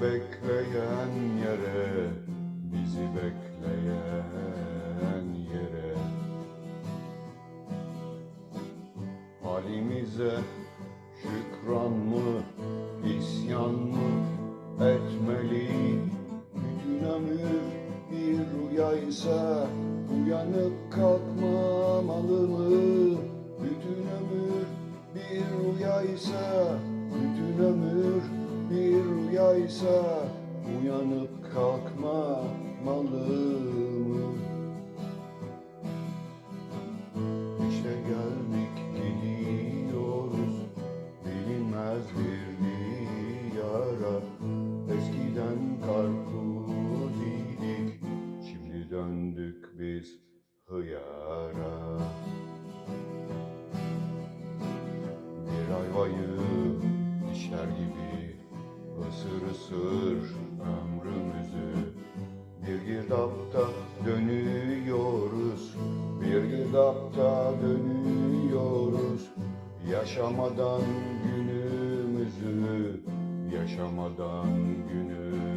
bekleyen yere Bizi bekleyen yere. Halimize şükran mı, isyan mı etmeli? Bütün ömür bir rüyaysa uyanıp kalkmamalı. Rüyaysa uyanıp kalkmamalı mı? İşte geldik gidiyoruz bilinmez bir diyara Eskiden karpuz idik şimdi döndük biz hıyara Bir ayvayı ısır ısır ömrümüzü. Bir girdapta dönüyoruz Bir girdapta dönüyoruz. Yaşamadan günümüzü Yaşamadan günümüzü.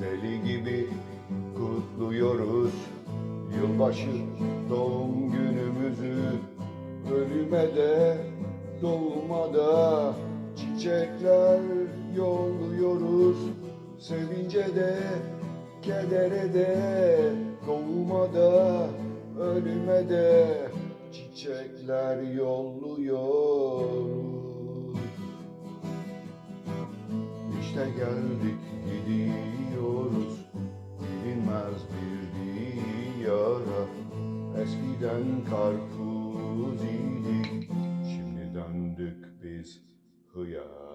Deli gibi kutluyoruz Yılbaşı doğum günümüzü. Ölüme de doğuma da Çiçekler yolluyoruz Sevince de kedere de Doğuma da ölüme de Çiçekler yolluyoruz. İşte geldik gidiyoruz. Bilinmez bir diyara. Eskiden karpuz idik şimdi döndük biz hıyara